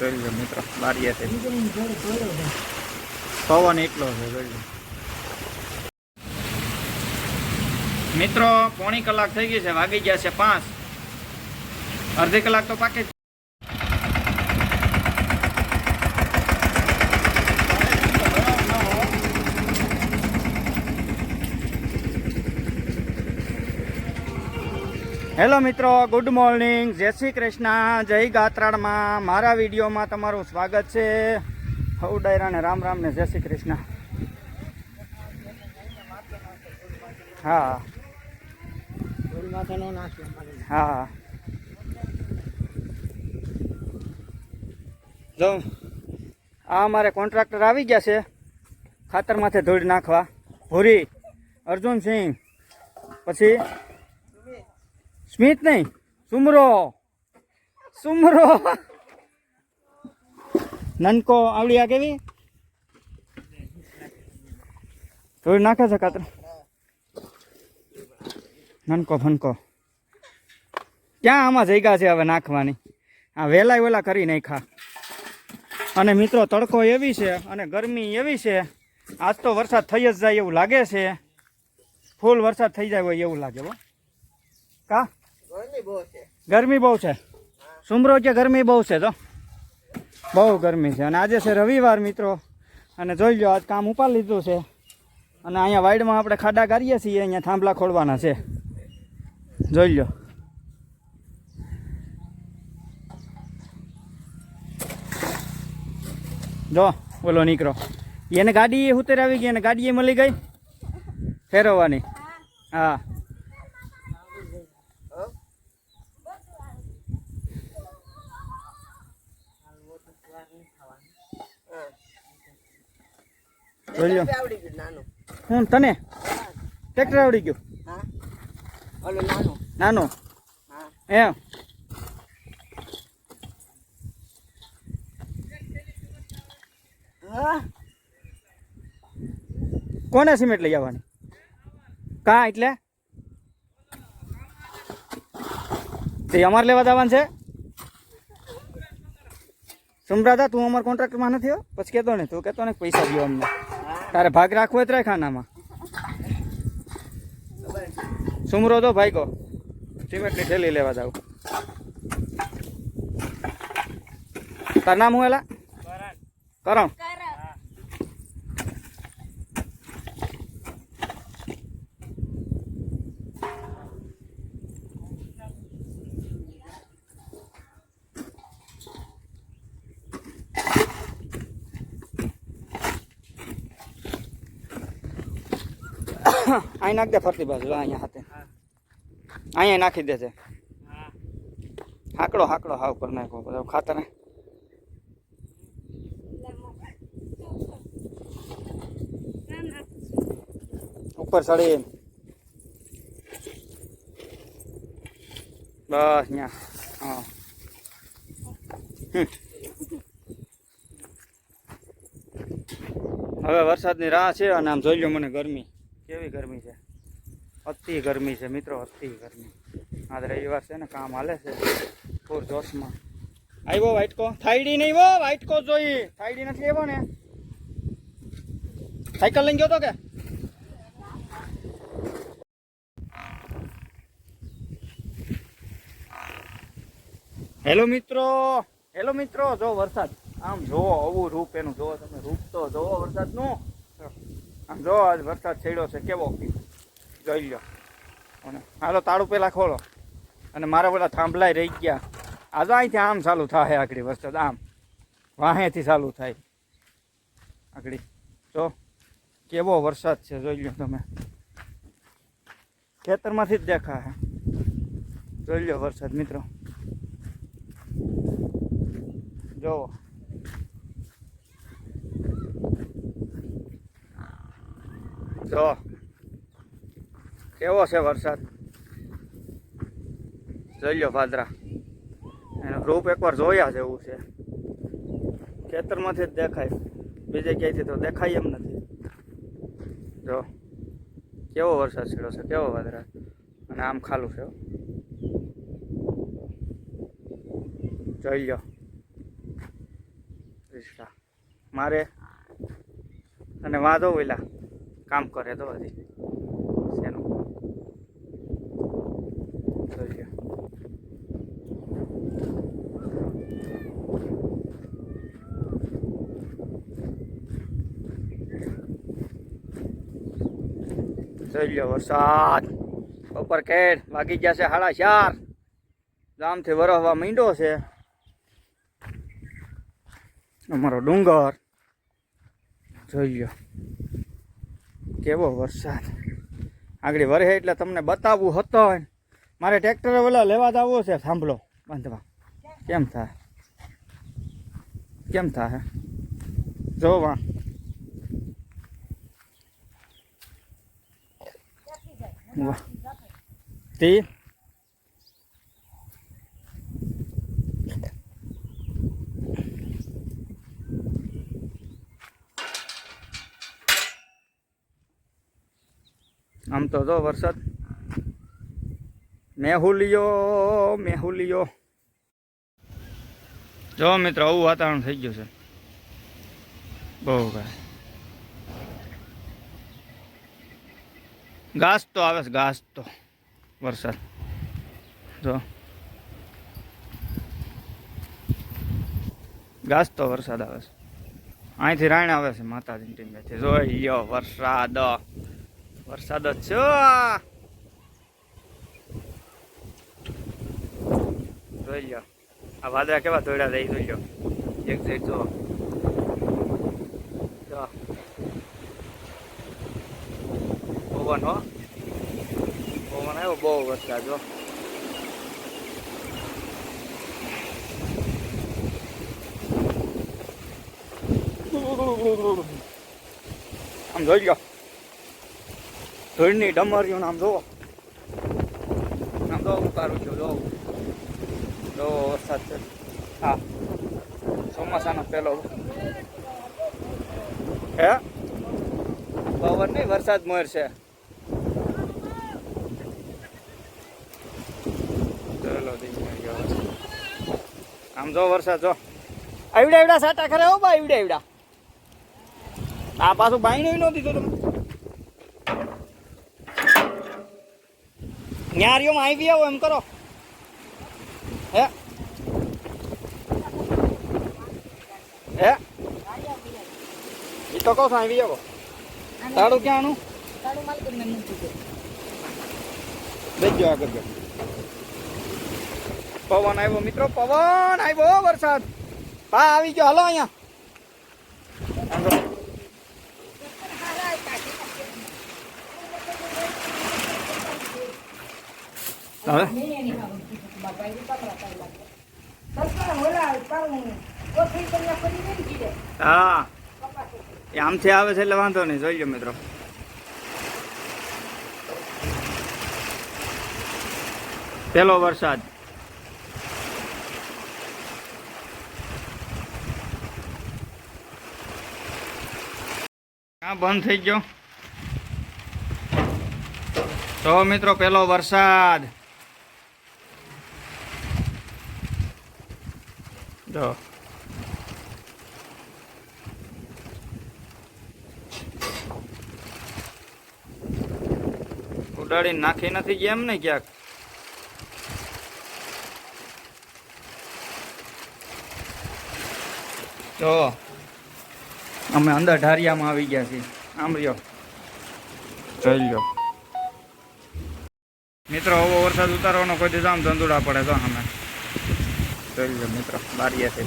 જોઈ મિત્રો બારીએથી પવન એટલો છે મિત્રો, પોણી કલાક થઈ ગઈ છે, વાગી ગયા છે પાંચ અડધી કલાક તો પાકી જ. હેલો મિત્રો, ગુડ મોર્નિંગ. જય શ્રી કૃષ્ણ. જય ગાત્રાળમાં. મારા વિડીયોમાં તમારું સ્વાગત છે. હઉ ડાયરાને રામ રામ ને જય શ્રી કૃષ્ણ. હા. હા. જો, આ અમારે કોન્ટ્રાક્ટર આવી ગયા છે. ખાતરમાંથી માથે ધૂળ નાખવા. ભૂરી, અર્જુનસિંહ. પછી સ્મિત નહીં. સુમરો. સુમરો. નનકો આવડી આ કેવી? થોડી નાખે છે ખાતર નનકો, ફનકો. ક્યાં આમાં જગ્યા છે હવે નાખવાની? આ વેલા વેલા કરી નાખ્યા. અને મિત્રો, તડકો એવી છે અને ગરમી એવી છે. આજ તો વરસાદ થઈ જ જાય એવું લાગે છે. ફૂલ વરસાદ થઈ જાય હોય એવું લાગે હો. કા? ગરમી બહુ છે. સુમરો કે ગરમી બહુ છે તો? બહુ ગરમી છે. અને આજે છે રવિવાર મિત્રો. અને જોઈ લો આજ કામ ઉપાડી લીધું છે. અને અહીંયા વાઈડમાં આપણે ખાડા કાઢીએ છીએ, અહીંયા થાંભલા ખોલવાના છે. જોઈ લો જો, બોલો નીકળો. એને ગાડી ઉતર આવી ગઈ અને ગાડી મળી ગઈ? ફેરવવાની. હા. જોઈ હું તને? ટ્રેક્ટર આવડી ગયું? નાનો. એમ. હા. કોને સિમેન્ટ લઈ આવવાની? કા એટલે? તે અમારે લેવા જવાનું છે. સમરાદા તું અમારા કોન્ટ્રાક્ટમાં નથી પછી કહેતો ને તું કહેતો ને પૈસા દો અમને. તારે ભાગ રાખવો હોય ખાનામાં સુમરો તો ભાઈ કહો સિમેન્ટની થેલી લેવા જાવ. તાર નામ હું એલા? કરણ. અહીં નાખ દે ફરતી બાજુ અહીંયા હાથે. અહીંયા નાખી દે છે હાકડો હાકડો હાવ પર નાખો બધો ખાતર ઉપર ચડી બસ અહીંયા હા. હવે વરસાદની રાહ છે અને આમ જોઈ લો મને ગરમી. કેવી ગરમી છે? અતિ ગરમી છે મિત્રો, અતિ ગરમી. આજ રવિવાર છે ને, કામ હાલે છે. પૂર જોશમાં. આવ્યો વાઇટકો. થાયડી નહીં વો વાઇટકો જોઈ. થાયડી નથી આવ્યો ને. સાયકલ લઈને ગયો તો કે? હેલો મિત્રો. હેલો મિત્રો, જો વરસાદ. આમ જોવો આવું રૂપ એનું જોવો તમે, રૂપ તો જોવો વરસાદનું. આમ જો આજ વરસાદ છેડ્યો છે, કેવો જોઈ લો. અને હાલો, તાળું પહેલાં ખોલો. અને મારા બધા થાંભલાય રહી ગયા. આ તો અહીંથી આમ ચાલુ થાય આગળ વરસાદ, આમ. વાહેથી ચાલુ થાય. આગળ. જો, કેવો વરસાદ છે, જોઈ લો તમે. ખેતરમાંથી જ દેખાય. જોઈ લો વરસાદ, મિત્રો. જો જો કેવો છે વરસાદ? જોઈ લો ભાદરા. એનું રૂપ એકવાર જોયા જેવું છે. ખેતરમાંથી જ દેખાય. બીજે ક્યાંયથી તો દેખાય એમ નથી. જો, કેવો વરસાદ છેડો છે, કેવો વાદરા અને આમ ખાલું છે જોઈ લો. મારે અને વાંધો ઓલા કામ કરે તો હજી. વરસાદ. બપોર કેડ વાગી ગયા છે સાડા ચાર. ગામથી વરસવા માંડ્યો છે. અમારો ડુંગર. જોઈ લ્યો. કેવો વરસાદ. આગળ વરે એટલે તમને બતાવવું હતો મારે ટ્રેક્ટર ઓલા લેવા જ આવવો છે, સાંભળો, બાંધવા. કેમ થાય? કેમ થાય? જોવા. વાહ. તે આમ તો જો વરસાદ. મેહુલિયો મેહુલિયો જો મિત્રો, આવું વાતાવરણ થઈ ગયું છે. બહુ ભાઈ ઘાસ તો આવે છે, ઘાસ તો. વરસાદ. જો. ઘાસ તો વરસાદ આવે છે. અહીંથી રાણ આવે છે, માતાજીની ટીમેથી જોઈ લ્યો, વરસાદ. વરસાદ જ છે જોઈ લો આ વાદળા કેવા દોડ્યા જાય જોઈ લો એક સાઈડ જો પવન, હો. આવ્યો, બહુ વરસાદ જો આમ જોઈ લો ધૂળની ડમરીયું આમ જોવો આમ તો ઉતારું છું જો જો વરસાદ છે. હા. ચોમાસાનો પહેલો. હે? પવન નહીં, વરસાદ મોર છે. આમ જો વરસાદ જો આવડ્યા આવડા સાટા ખરે હો, બા, આવડા આવડા. આ પાછું બાઈ નહીં નહોતી તો તમે. ન્યારીઓમાં આવી આવો એમ કરો. હે? હે? એ તો કહો છો આવી. આવો તાળું ક્યાંનું બેજો આગળ જો પવન આવ્યો મિત્રો પવન આવ્યો વરસાદ. પા આવી ગયો. હલો અહીંયા. હવે હા એ આમથી આવે છે એટલે વાંધો નહીં. જોઈ લો મિત્રો. પેલો વરસાદ. ક્યાં બંધ થઈ ગયો. તો મિત્રો, પેલો વરસાદ. જો ઉડાડી નાખી નથી ગયા એમ ને ક્યાંક? તો અમે અંદર ઢારિયામાં આવી ગયા છીએ. આમ રહ્યો. જોઈ ગયો મિત્રો, આવો વરસાદ ઉતારવાનો કોઈ દિવસ આમ ધંધુડા પડે તો અમે. જોઈ લો મિત્રો બારીએ છે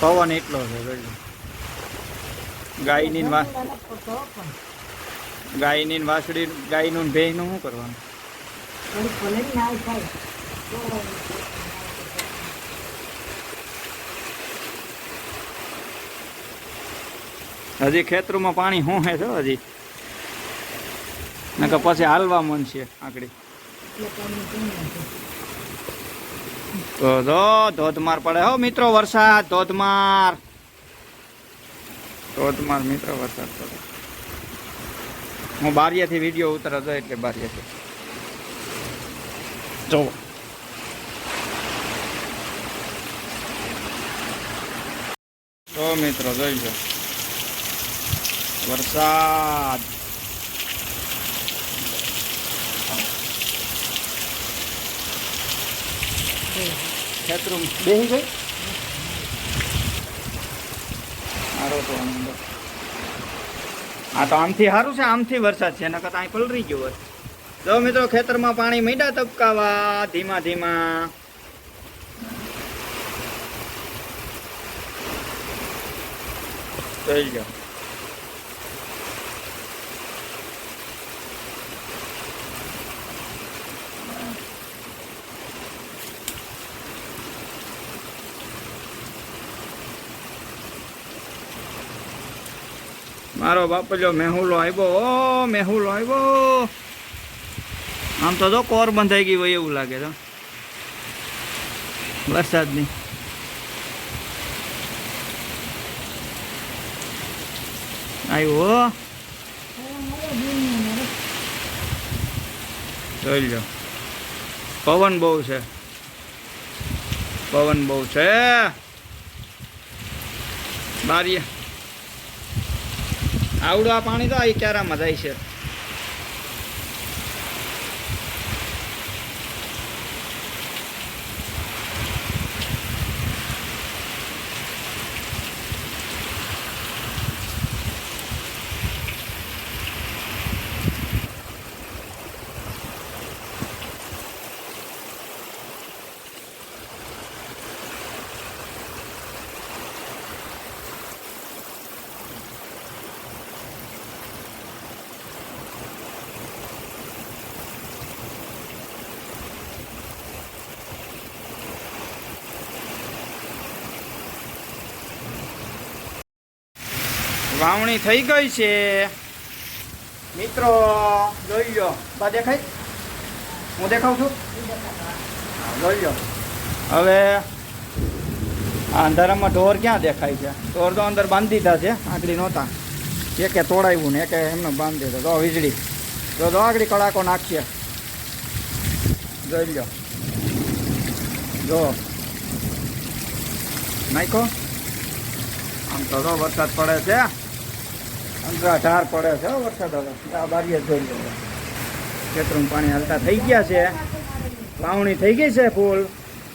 પવન એટલો છે જોઈ લો ગાયની ગાયની વાસડી ગાયનું ને શું કરવાનું? હજી ખેતરોમાં પાણી શું હે છે, હજી? નકર પછી હાલવા મન છે આકડી જો ધોધમાર પડે. હો મિત્રો વરસાદ ધોધમાર ધોધમાર મિત્રો વરસાદ પડે હું બારિયાથી વીડિયો ઉતરતો એટલે બારિયાથી જો. તો મિત્રો જોઈ લો. વરસાદ. ખેતરું બેસી ગઈ સારો તો. આ તો આમથી સારું છે આમથી વરસાદ છે એના કરતા અહીં પલરી ગયો હોય. જો મિત્રો ખેતરમાં પાણી મીંડા તબકાવા ધીમા ધીમા. થઈ લો મારો બાપજો મેહુલો આવ્યો, ઓ મેહુલો આવ્યો. આમ તો જો કોર બંધાઈ ગઈ હોય એવું લાગે તો વરસાદની. આવ્યો જોઈ લો. પવન બહુ છે. પવન બહુ છે. બારીએ. આવડું આ પાણી તો આ ક્યારામાં જાય છે. વાવણી થઈ ગઈ છે. મિત્રો જોઈ લો. બા દેખાય? હું દેખાઉં છું? જોઈ લો. હવે આ અંધારામાં ઢોર ક્યાં દેખાય છે? ઢોર તો અંદર બાંધી દીધા છે આંકડી નહોતા. એકે તોડાવ્યું ને એકે એમને બાંધી દીધો. તો વીજળી. તો આગળ કડાકો નાખીએ. જોઈ લો. જો. નાખો આમ તો વરસાદ પડે છે. અંતરાધાર પડે છે વરસાદ હવે. આ બારીએ જોઈ લો. ખેતરું પાણી હાલતા થઈ ગયા છે. વાવણી થઈ ગઈ છે ફૂલ.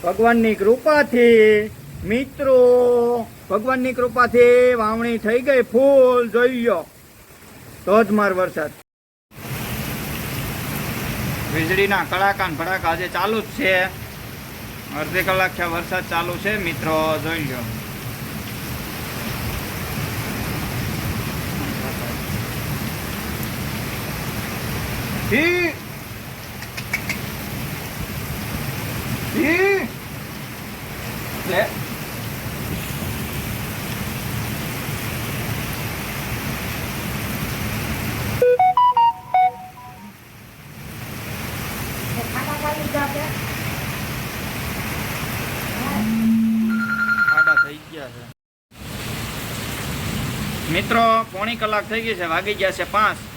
ભગવાનની કૃપાથી, મિત્રો, ભગવાનની કૃપાથી વાવણી થઈ ગઈ ફૂલ. જોઈ લો. ધોધમાર વરસાદ. વીજળીના કડાકા ને ભડાકા આજે ચાલુ જ છે. અડધી કલાક વરસાદ ચાલુ છે, મિત્રો. જોઈ લો. થઈ ગયા છે. મિત્રો પોણી કલાક થઈ ગઈ છે વાગી ગયા છે પાંચ.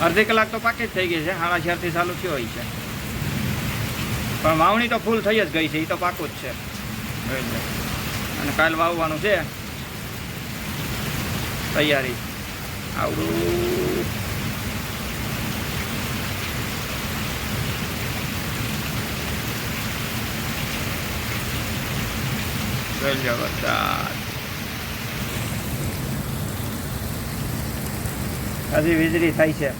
અડધી કલાક તો પાકી જ થઈ ગઈ છે. સાડા ચારથી ચાલુ થયો હોય છે. પણ વાવણી તો ફૂલ થઈ જ ગઈ છે. એ તો પાકું જ છે. અને કાલ વાવવાનું છે. તૈયારી. આવડું. વરસાદ હજી વીજળી થાય છે.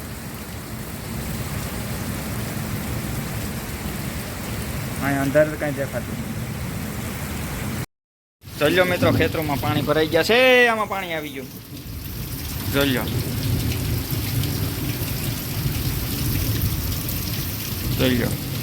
અહીં અંદર કઈ દેખાતું જોઈ મિત્રો, ખેતરોમાં પાણી ભરાઈ ગયા છે. આમાં પાણી આવી ગયું. જોઈ જોઈ લો.